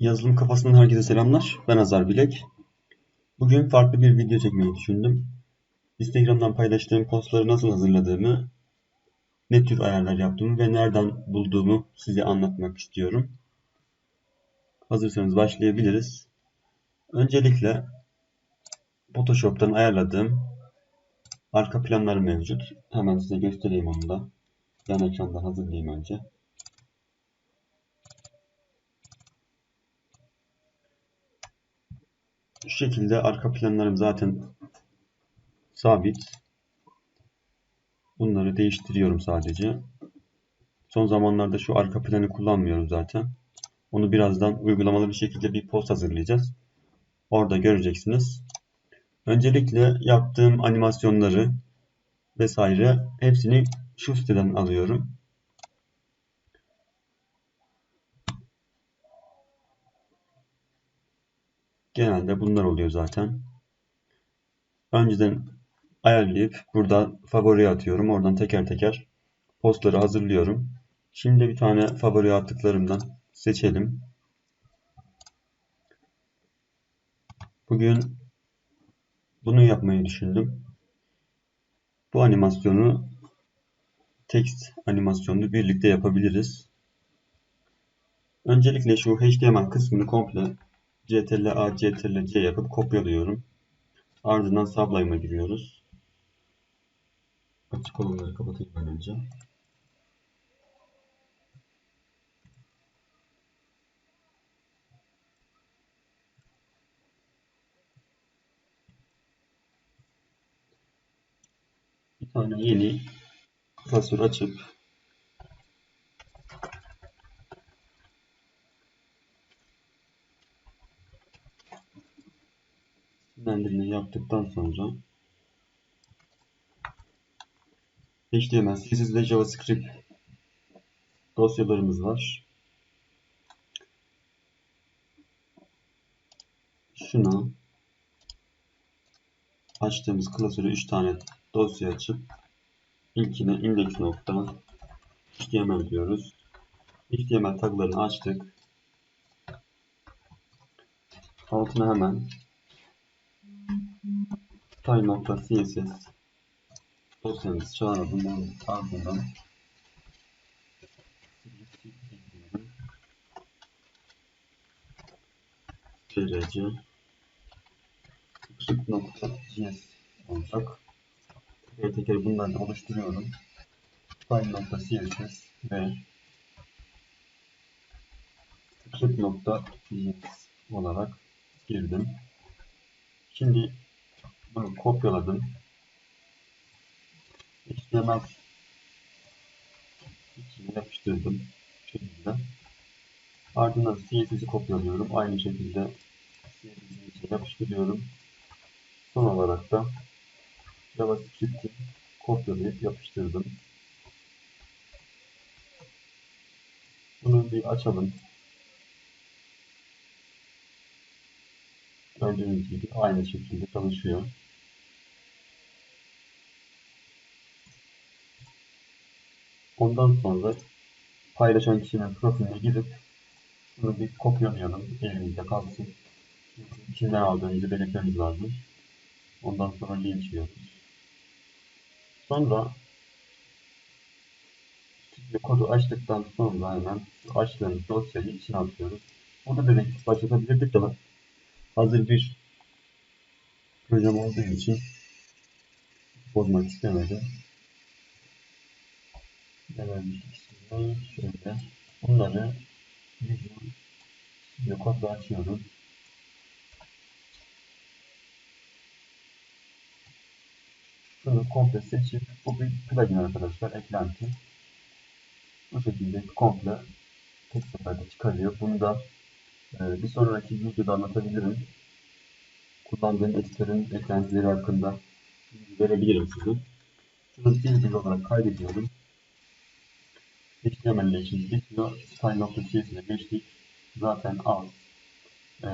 Yazılım kafasından herkese selamlar. Ben Azar Bilek. Bugün farklı bir video çekmeyi düşündüm. Instagram'dan paylaştığım postları nasıl hazırladığımı, ne tür ayarlar yaptığımı ve nereden bulduğumu size anlatmak istiyorum. Hazırsanız başlayabiliriz. Öncelikle Photoshop'tan ayarladığım arka planlar mevcut. Hemen size göstereyim onu da. Yan ekrandan hazırlayayım önce. Şu şekilde arka planlarım zaten sabit. Bunları değiştiriyorum sadece. Son zamanlarda şu arka planı kullanmıyorum zaten. Onu birazdan uygulamalı bir şekilde bir post hazırlayacağız. Orada göreceksiniz. Öncelikle yaptığım animasyonları vesaire hepsini şu siteden alıyorum. Genelde bunlar oluyor zaten. Önceden ayarlayıp burada favoriye atıyorum. Oradan teker teker postları hazırlıyorum. Şimdi bir tane favoriye attıklarımdan seçelim. Bugün bunu yapmayı düşündüm. Bu animasyonu text animasyonunu birlikte yapabiliriz. Öncelikle şu HTML kısmını komple CTRL A, CTRL C yapıp kopyalıyorum. Ardından Sublime'a giriyoruz. Açık olanları kapatayım ben önce. Bir tane yeni klasör açıp yaptıktan sonra HTML, CSS ve JavaScript dosyalarımız var. Şuna açtığımız klasöre 3 tane dosya açıp ilkine index nokta HTML diyoruz. HTML taglarını açtık. Altına hemen style.css dosyamızı çağıralım. Bunun ardından trc script.js olacak. Teker teker bunları oluşturuyorum. Style.css ve script.js olarak girdim. Şimdi bunu kopyaladım. HTML içine yapıştırdım. Bu şekilde. Ardından CSS'i kopyalıyorum. Aynı şekilde CSS'in içine yapıştırıyorum. Son olarak da JavaScript'i kopyalayıp yapıştırdım. Bunu bir açalım. Gördüğünüz gibi aynı şekilde çalışıyor. Ondan sonra paylaşan kişinin profiline girip bunu bir kopyalayalım. Elimizde kalsın. Kimden aldığımızı belirtmemiz lazım. Ondan sonra link yiyoruz. Sonra kodu açtıktan sonra hemen açtığımız dosyayı içine atıyoruz. Burada dedektif başlatabilirdik ama hazır bir projem olduğu için bozmak istemedim. Ne şimdi? Şöyle. Bunları Visual kodla açıyorum. Şunu komple seçip bu bir plugin arkadaşlar eklenti. Bu şekilde komple tek seferde çıkarıyor. Bunu da bir sonraki videoda anlatabilirim. Kullandığım editörün eklentileri hakkında verebilirim size. Şunu bir olarak kaydediyorum. HTML ile işimiz bitiyor. Style.cs'e geçtik. Zaten az. Ee,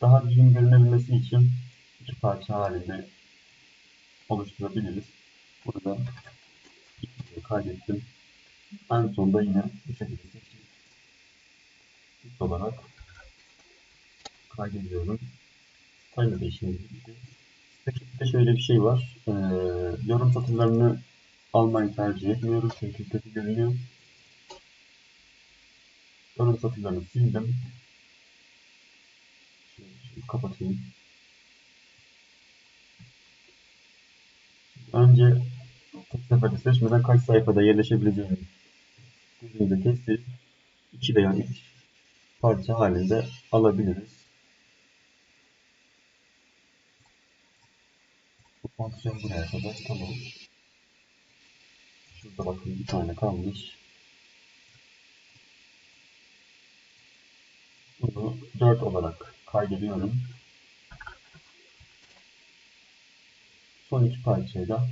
daha düzgün görünebilmesi için iki parça halinde oluşturabiliriz. Burada kaydettim. En sonunda yine bu şekilde seçip olarak kaydediyorum. Sayma da işimiz bitti. Spreadsheet'te şöyle bir şey var. Ee, yorum satırlarını almayı tercih etmiyorum çünkü kötü görünüyor. Yorum satırlarını sildim. Şöyle, şöyle kapatayım. Önce tek seferde seçmeden kaç sayfada yerleşebileceğini gözümüzde kestirip 2 veya 3 parça halinde alabiliriz. Fonksiyon buraya kadar tamam. Şurada bakın bir tane kalmış. Bunu 4 olarak kaydediyorum. Son iki parçayla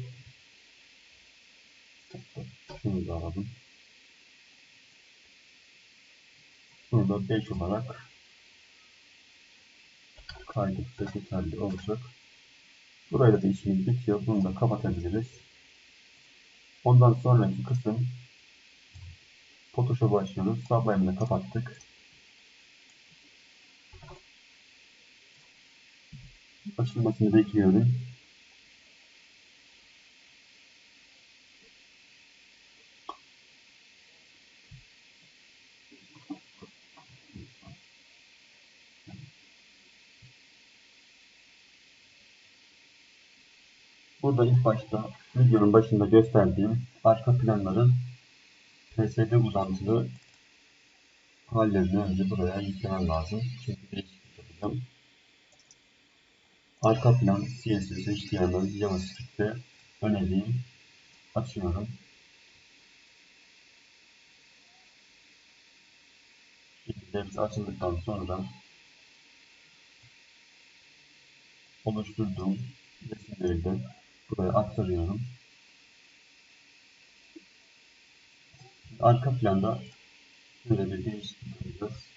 şunu da alalım. Burada 5 olarak kaydetsek yeterli olacak. Burayla da işimiz bitiyor. Bunu da kapatabiliriz. Ondan sonraki kısım Photoshop'u açıyoruz. Sublime'ı kapattık. Açılmasını bekliyorum. Burada ilk başta videonun başında gösterdiğim arka planların PSD uzantılı hallerini önce buraya yüklemem lazım. Çünkü değişiklik yapacağım. Arka plan CSS, HTML, JavaScript'te önerdiğim açıyorum. Şimdi hepsi açıldıktan sonra oluşturduğum resimleri de buraya aktarıyorum. Arka planda şöyle bir değişiklik yapacağız.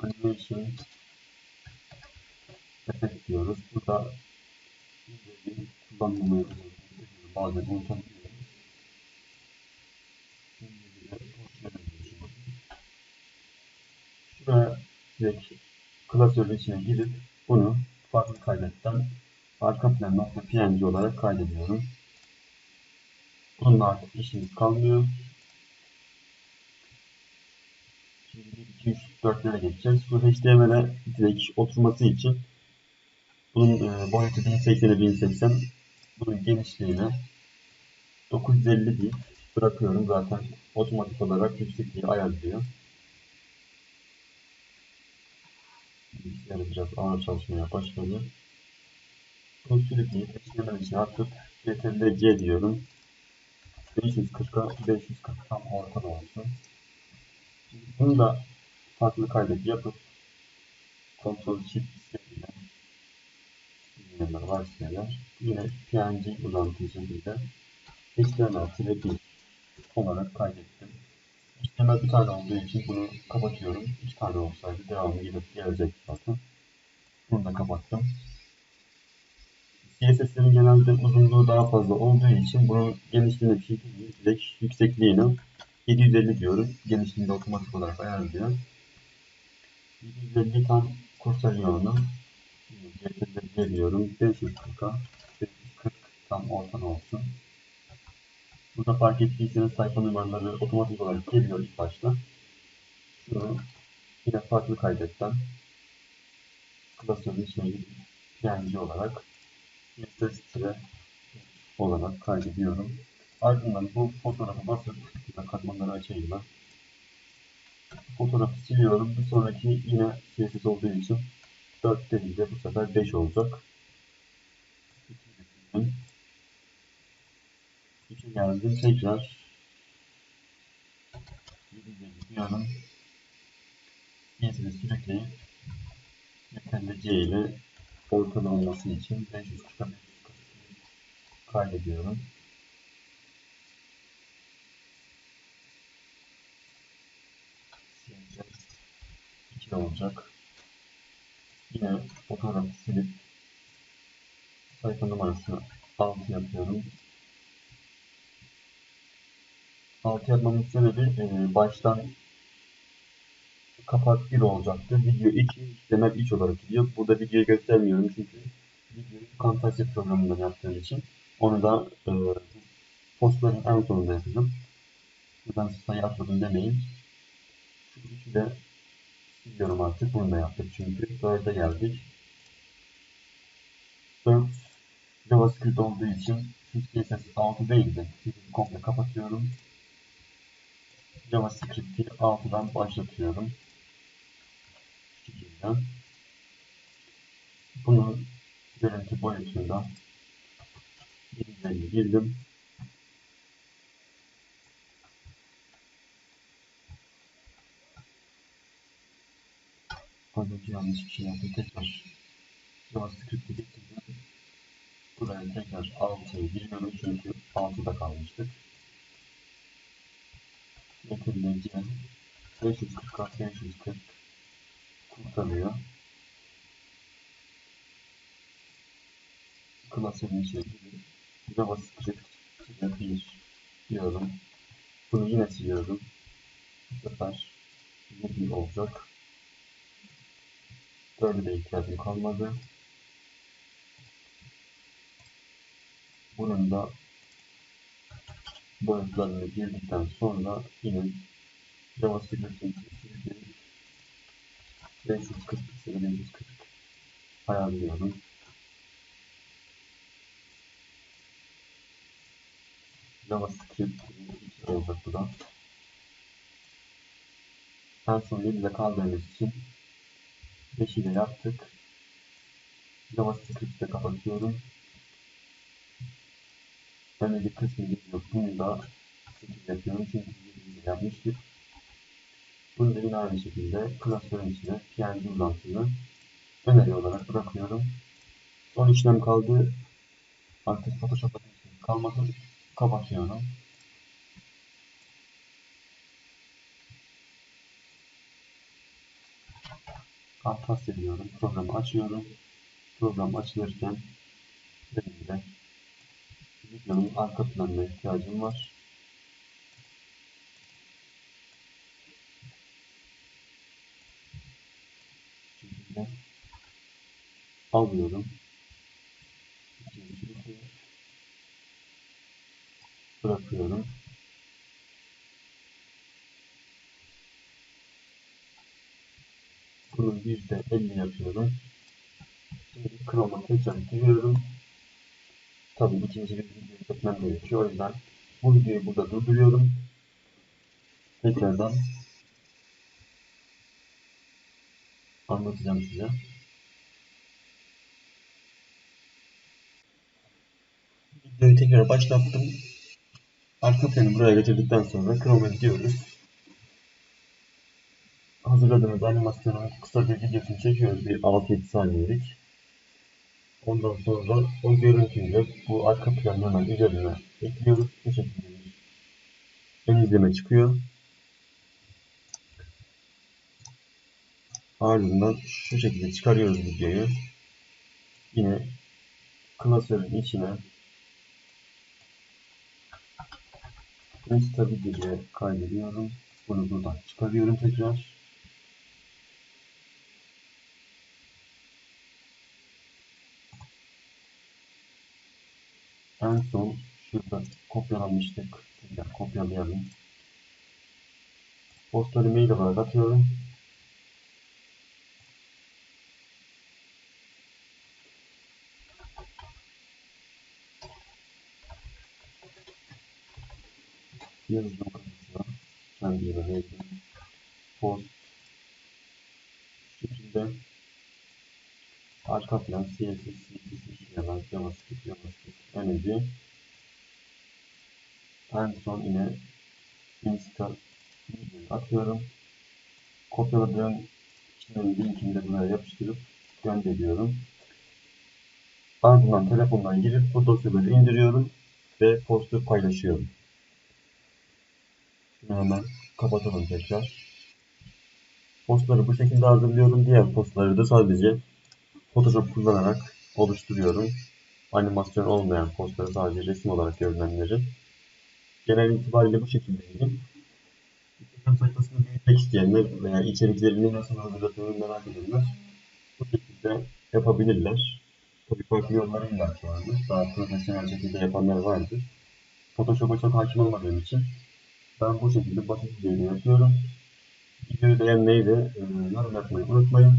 Animation Effect diyoruz. Burada kullanmamayı bazen unutabiliyoruz. Şimdi de Şuraya direkt klasörün içine girip bunu farklı kaydetten arka plan nokta png olarak kaydediyorum. Bununla artık işimiz kalmıyor. Şimdi 1, 2, 3, 4'lere geçeceğiz. Bu HTML'e direkt oturması için bunun e, boyutu 1080'e 1080 bunun genişliğine 950 deyip bırakıyorum. Zaten otomatik olarak yüksekliği ayarlıyor. Bilgisayarı biraz ağır çalışmaya başladı. Bunu sürükleyip HTML içine atıp CTRL-C diyorum. 540'a 540 tam ortada olsun. Bunu da farklı kaydet yapıp Ctrl Shift isteğiyle bilmeyenler varsayarlar. Yine PNG uzantı şekilde HTML-1 olarak kaydettim. HTML bir tane olduğu için bunu kapatıyorum. İki tane olsaydı devamı gidip gelecek zaten. Bunu da kapattım. CSS'lerin genelde uzunluğu daha fazla olduğu için bunun genişliğine bir şey değil. Yüksekliğini 750 diyorum. Genişliğini otomatik olarak ayarlıyor. 750 tam kurtarıyor onu. CTRL diyorum. 540'a 540 tam ortada olsun. Burada fark ettiyseniz sayfa numaraları otomatik olarak geliyor ilk başta. Şunu yine farklı kaydetten klasörün içine gidip olarak CSS olarak kaydediyorum. Ardından bu fotoğrafı basıp katmanları açayım ben. Fotoğrafı siliyorum. Bir sonraki yine CSS olduğu için 4 değil de bu sefer 5 olacak. 2 geldim. Tekrar 750 diyorum. Sürükleyip yeterli C ile ortada olması için 540 kaydediyorum. Sileceğiz. 2 olacak. Yine fotoğrafı silip sayfa numarasını 6 yapıyorum. Altı yapmamın sebebi e, baştan kapak 1 olacaktı. Video 2, işlemler 3 olarak gidiyor. Burada videoyu göstermiyorum çünkü videoyu Camtasia programından yaptığım için onu da e, postların en sonunda yapacağım. Buradan sayı atladım demeyin. Şu üçü de siliyorum artık. Bunu da yaptık çünkü. 4'e geldik. 4 JavaScript olduğu için şu CSS 6 değildi. CSS'i komple kapatıyorum. JavaScript'i 6'dan başlatıyorum. Bunun görüntü boyutunda 750 girdim. Az önce yanlış bir şey yaptım. Tekrar JavaScript'i getirdim. Buraya tekrar 6'yı giriyorum çünkü 6'da kalmıştık. Getirilince 540 540 kurtarıyor. Klasörün içine girip JavaScript 1 diyorum. Bunu yine siliyorum. Bu sefer 1 olacak. Böyle de ihtiyacım kalmadı. Bunun da boyutlarını girdikten sonra yine JavaScript'in çizgiyi 540 pikseli 540 ayarlıyorum. JavaScript olacak bu da. En son 7'de kaldığımız için 5'i de yaptık. JavaScript'te kapatıyorum. Öneri kısmı geliyor. Bunu da 8 yapıyorum çünkü 7'de yapmıştık. Bunu da yine aynı şekilde klasörün içine PNG uzantısını öneri olarak bırakıyorum. Son işlem kaldı. Artık Photoshop'a kalmadı. Kapatıyorum. Atlas ediyorum. Programı açıyorum. Program açılırken benim de videonun arka planına ihtiyacım var. şekilde alıyorum. Bırakıyorum. Bunu bir de 50 yapıyorum. Şimdi Chrome'a tekrar giriyorum. Tabii ikinci bir video çekmem gerekiyor. O yüzden bu videoyu burada durduruyorum. Tekrardan anlatacağım size. Videoyu tekrar başlattım. Arka planı buraya getirdikten sonra Chrome'a gidiyoruz. Hazırladığımız animasyonun kısa bir videosunu çekiyoruz. Bir 6-7 saniyelik. Ondan sonra o görüntüyle bu arka planı hemen üzerine ekliyoruz. Bu şekilde ön izleme çıkıyor. Ardından şu şekilde çıkarıyoruz videoyu. Yine klasörün içine Insta videoya kaydediyorum. Bunu buradan çıkarıyorum tekrar. En son şurada kopyalamıştık. Tekrar kopyalayalım. Postları mail olarak atıyorum. yazılım kapısına kendi yerine post şekilde arka plan CSS, CSS işleyen JavaScript, JavaScript önce en son yine Insta videoyu atıyorum. Kopyaladığım kişinin linkini de buraya yapıştırıp gönderiyorum. Ardından telefondan girip bu dosyaları indiriyorum ve postu paylaşıyorum. Şunu hemen kapatalım tekrar. Postları bu şekilde hazırlıyorum. Diğer postları da sadece Photoshop kullanarak oluşturuyorum. Animasyon olmayan postları sadece resim olarak görünenleri. genel itibariyle bu şekildeydi. Instagram sayfasını büyütmek isteyenler veya içeriklerini nasıl hazırladığını merak edenler bu şekilde yapabilirler. Tabii farklı yolları illa ki vardır. Daha profesyonel şekilde yapanlar vardır. Photoshop'a çok hakim olmadığım için ben bu şekilde basit düzeyde yapıyorum. Videoyu beğenmeyi ve e, yorum yapmayı unutmayın.